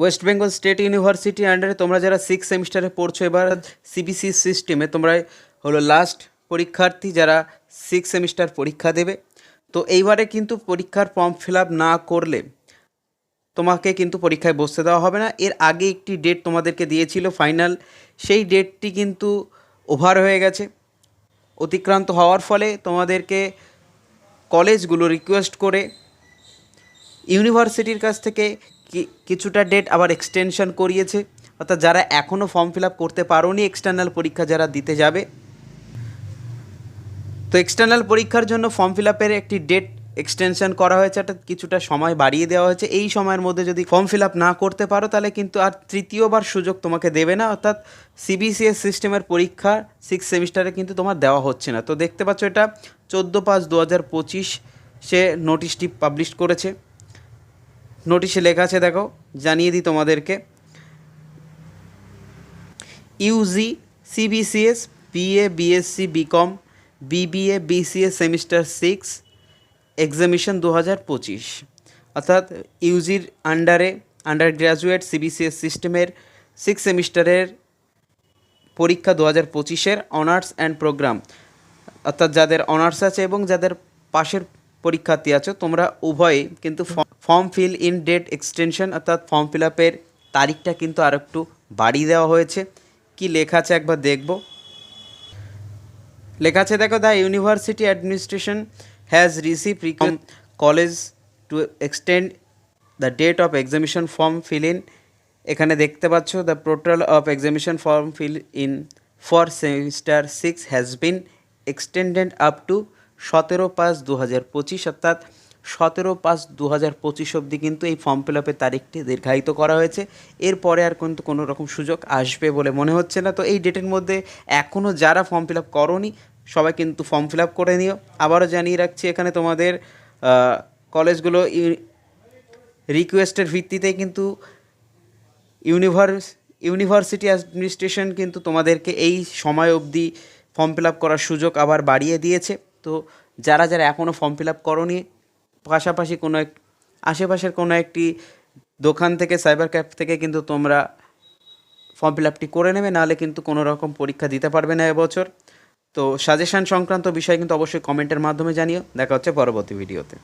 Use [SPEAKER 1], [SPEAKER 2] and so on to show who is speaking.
[SPEAKER 1] West Bengal state university আন্ডারে তোমরা যারা সিক্স সেমিস্টারে পড়ছো, এবার সিবিসি সিস্টেমে তোমরা হলো লাস্ট পরীক্ষার্থী যারা সিক্স সেমিস্টার পরীক্ষা দেবে। তো এইবারে কিন্তু পরীক্ষার ফর্ম ফিল না করলে তোমাকে কিন্তু পরীক্ষায় বসতে দেওয়া হবে না। এর আগে একটি ডেট তোমাদেরকে দিয়েছিল ফাইনাল সেই ডেটটি কিন্তু ওভার হয়ে গেছে। অতিক্রান্ত হওয়ার ফলে তোমাদেরকে কলেজগুলো রিকোয়েস্ট করে ইউনিভার্সিটির কাছ থেকে কিছুটা ডেট আবার এক্সটেনশন করিয়েছে। অর্থাৎ যারা এখনও ফর্ম ফিল আপ করতে পারোনি এক্সটার্নাল পরীক্ষা যারা দিতে যাবে। তো এক্সটার্নাল পরীক্ষার জন্য ফর্ম ফিল আপের একটি ডেট এক্সটেনশন করা হয়েছে, অর্থাৎ কিছুটা সময় বাড়িয়ে দেওয়া হয়েছে। এই সময়ের মধ্যে যদি ফর্ম ফিল আপ না করতে পারো, তাহলে কিন্তু আর তৃতীয়বার সুযোগ তোমাকে দেবে না। অর্থাৎ সিবিসিএস সিস্টেমের পরীক্ষা সিক্স সেমিস্টারে কিন্তু তোমার দেওয়া হচ্ছে না। তো দেখতে পাচ্ছ এটা, চোদ্দ পাঁচ দু হাজার পঁচিশ সে নোটিশটি পাবলিশ করেছে। নোটিশে লেখা আছে, দেখো, জানিয়ে দিই তোমাদেরকে। UG, CBCS, BA, BSc, BCom, BBA BCS semester six, examination দু হাজার পঁচিশ। অর্থাৎ ইউজির আন্ডারে আন্ডার গ্র্যাজুয়েট সিবিসিএস সিস্টেমের সিক্স সেমিস্টারের পরীক্ষা দু হাজার পঁচিশের অনার্স অ্যান্ড প্রোগ্রাম। অর্থাৎ যাদের অনার্স আছে এবং যাদের পাশের পরীক্ষার্থী আছো, তোমরা উভয়ে কিন্তু form fill in date extension অর্থাৎ ফর্ম ফিল আপের তারিখটা কিন্তু আর একটু বাড়িয়ে দেওয়া হয়েছে। কি লেখা আছে একবার দেখব। লেখা আছে, দেখো the university administration has receive college to extend the date of examination form fill in এখানে দেখতে পাচ্ছ the portal of examination form fill in for semester six has been extended up to সতেরো পাঁচ দু হাজার পঁচিশ অর্থাৎ সতেরো পাঁচ দু হাজার পঁচিশ অবধি কিন্তু এই ফর্ম ফিল আপের তারিখটি দীর্ঘায়িত করা হয়েছে। এরপরে আর কিন্তু কোনো রকম সুযোগ আসবে বলে মনে হচ্ছে না। তো এই ডেটের মধ্যে এখনও যারা ফর্ম ফিল আপ করনি, সবাই কিন্তু ফর্ম ফিল আপ করে নিও। আবারও জানিয়ে রাখছি, এখানে তোমাদের কলেজগুলো রিকোয়েস্টের ভিত্তিতে কিন্তু ইউনিভার্স ইউনিভার্সিটি অ্যাডমিনিস্ট্রেশন কিন্তু তোমাদেরকে এই সময় অবধি ফর্ম ফিল আপ করার সুযোগ আবার বাড়িয়ে দিয়েছে। তো যারা যারা এখনও ফর্ম ফিল আপ করনি, পাশাপাশি কোনো এক, আশেপাশের কোনো একটি দোকান থেকে সাইবার ক্যাফ থেকে কিন্তু তোমরা ফর্ম ফিল আপটি করে নেবে, নাহলে কিন্তু কোনো রকম পরীক্ষা দিতে পারবে না এবছর। তো সাজেশান সংক্রান্ত বিষয় কিন্তু অবশ্যই কমেন্টের মাধ্যমে জানিও। দেখা হচ্ছে পরবর্তী ভিডিওতে